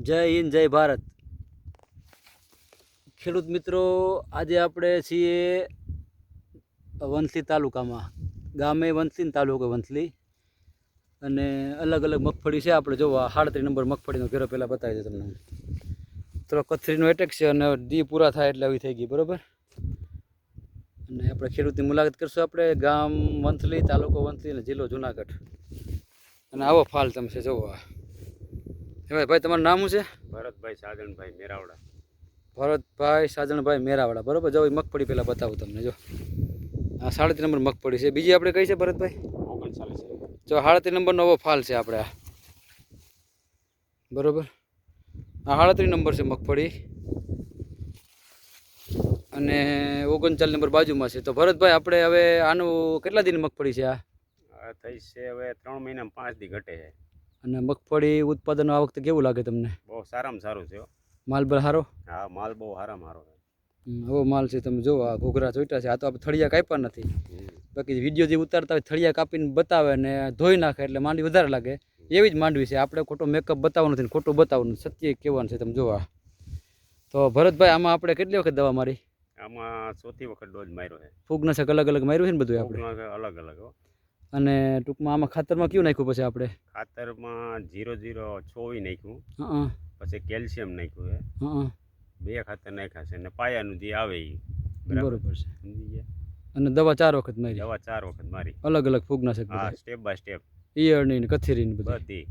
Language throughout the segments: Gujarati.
જય હિન્દ, જય ભારત. ખેડૂત મિત્રો, આજે આપણે છીએ વંથલી તાલુકામાં. ગામે વંથલી તાલુકો વંથલી. અને અલગ અલગ મગફળી છે. આપણે જોવા સાડત્રીસ નંબર મગફળીનો ઘેરો પહેલાં બતાવી દે તમને. થોડો કથરીનો એટેક છે અને દી પૂરા થાય એટલે આવી થઈ ગઈ, બરાબર? અને આપણે ખેડૂતની મુલાકાત કરશું આપણે. ગામ વંથલી, તાલુકો વંથલી અને જિલ્લો જુનાગઢ. અને આવો ફાલ તમે છે, જોવા ભાઈ તમારું નામ શું છે? ભરતભાઈ સાજણભાઈ મેરાવડા. ભરતભાઈ સાજણભાઈ મેરાવડા. બરોબર જો એ મગફળી પહેલાં બતાવું તમને જો. આ સાડત્રીસ નંબર મગફળી છે. બીજી આપણે કઈ છે ભરતભાઈ? ઓગણચાલીસ. જો સાડત્રીસ નંબરનો નવો ફાલ છે આપણે આ. બરોબર? આ સાડત્રીસ નંબર છે મગફળી. અને ઓગણચાલીસ નંબર બાજુમાં છે. તો ભરતભાઈ આપણે હવે આનું કેટલા દિન મગફળી છે આ થઈ છે હવે ત્રણ મહિનામાં પાંચ દી ઘટે છે. અને મગફળી ઉત્પાદન આ વખતે કેવું લાગે તમને? બહુ સારામાં સારું છે માલ બર સારો હા માલ બહુ સારામાં સારો એવો માલ છે તમે જો આ ઘોઘરા ચોઈટા છે. આ તો આપણે થળિયા કાપ્યા નથી. બાકી વીડિયો જે ઉતારતા હોય થળિયા કાપીને બતાવે ને ધોઈ નાખે એટલે માંડવી વધારે લાગે. એવી જ માંડવી છે. આપણે ખોટો મેકઅપ બતાવવાનું નથી ખોટું બતાવવાનું સત્ય કહેવાનું છે તમે જોવા તો ભરતભાઈ આમાં આપણે કેટલી વખત દવા મારી? આમાં ચોથી વખત ડોઝ માર્યો છે. ફૂગનાશક અલગ અલગ માર્યું છે ને બધું આપણે? અલગ અલગ હો. અને ટૂંકમાં આમાં ખાતરમાં કયું નાખ્યું પછી આપણે? ખાતરમાં જીરો જીરો છોવી નાખ્યું. હં પછી કેલ્શિયમ નાખ્યું છે. હં બે ખાતર નાખ્યા છે અને પાયાનું જે આવે એ બરાબર? છે. અને દવા ચાર વખત મારી? દવા ચાર વખત મારી. અલગ અલગ ફૂગના છે સ્ટેપ બાય સ્ટેપ ઈયળની ને કથેરી બધી? બધી.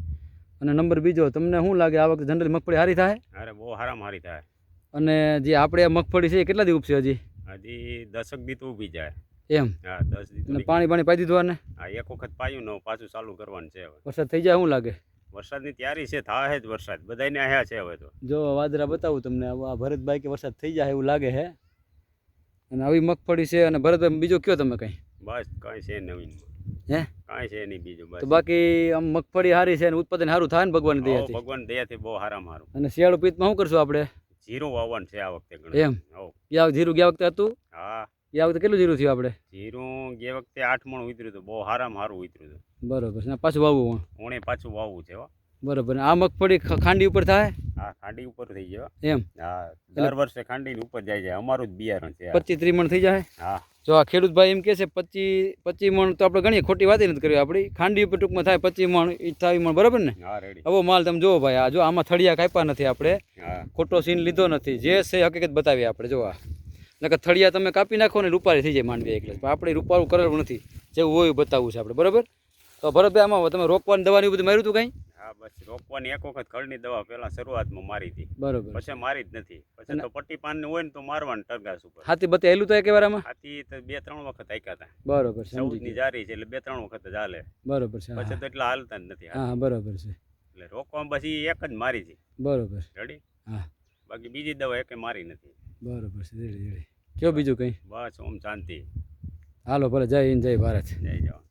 અને નંબર બીજો તમને શું લાગે આ વખતે જનરલ મગફળી સારી થાય? અરે બહુ સારામાં સારી થાય. અને જે આપણે મગફળી છે એ કેટલા દી ઉપસે હજી? હજી દસક દી તો ઊભી જાય. એમ. હા દસ દી અને પાણી પાણી પાઈ દીધું ને હા એક વખત પાયું ને પાછું ચાલુ કરવાનું છે હવે. વરસાદ થઈ જાય શું લાગે? વરસાદની તૈયારી છે થાય જ વરસાદ. બધાને આયા છે હવે તો. જો વાદરા બતાવું તમને. આ ભરતભાઈ કે વરસાદ થઈ જાય એવું લાગે છે અને આવી મગફળી છે અને ભરતભાઈ બીજો કયો તમે કંઈ? બસ કાંઈ છે નવીન. હે? કાંઈ છે નહીં બીજું બસ. તો બાકી આમ મગફળી સારી છે અને ઉત્પાદન સારું થાય ને ભગવાન હો, દયાથી. ભગવાન દયાથી બહુ સારા સારું અને શિયાળુ પિત્તમાં શું કરશું આપણે? જીરું વાવવાનું છે આ વખતે એમ? હો. જીરું ગયા વખતે હતું? હા. યા વખતે કેટલું જીરું થયું આપણે? જીરું ગે વખતે આઠ મણ ઉતર્યું હતું બહુ સારામાં સારું ઉતર્યું હતું. બરોબર ને પાછું વાવવું ઓણે પાછું વાવવું છે હો. બરોબર આ મગફળી ખાંડી ઉપર થાય? હા ખાંડી ઉપર થઈ ગયો એમ? હા દર વર્ષે ખાંડી ઉપર જાય છે અમારું જ બિયારણ છે. પચીસ ત્રીસ મણ થઈ જાય? હા. જો આ ખેડૂત ભાઈ એમ કે છે પચીસ પચીસ મણ તો આપણે ઘણી ખોટી વાત નથી કરી આપણી. ખાંડી ઉપર ટૂંકમાં થાય પચીસ મણ અઠાવીસ મણ બરાબર ને? હવે માલ તમે જોવો ભાઈ આ જો આમાં થળિયા કાપ્યા નથી આપણે. ખોટો સીન લીધો નથી. જે છે હકીકત બતાવી આપણે જો આ. નકર થળિયા તમે કાપી નાખો ને રૂપાળી થઈ જાય માંડવી એકલે પણ આપણે રૂપાળું કરેલું નથી. જેવું હોય બતાવવું છે આપણે. બરાબર? તો ભરતભાઈ આમાં તમે રોપવાની દવાની બધું માર્યું હતું કંઈ? હા બસ. રોપવાની એક વખત ખળની દવા પહેલા શરૂઆતમાં મારી હતી. બરોબર. પછી મારી જ નથી. પછી તો પટ્ટી પાન હોય ને તો મારવાનું ટરગાસ ઉપર. હાથી બતે હેલું તો એક વાર આમાં હાથી તો બે ત્રણ વખત આક્યા હતા બરોબર છે ચૌદની જારી છે એટલે બે ત્રણ વખત જ હાલે. બરોબર છે પછી તો એટલા હાલતા જ નથી હા બરોબર છે. એટલે રોકવામાં પછી એક જ મારી છે. બરોબર. રેડી? હા. બાકી બીજી દવા એકે મારી નથી. બરોબર છે રેડી રેડી. કયો બીજું કંઈ? બસ ઓમ શાંતિ. હાલો ભલે જય હિન્દ જય ભારત. જય જવાન.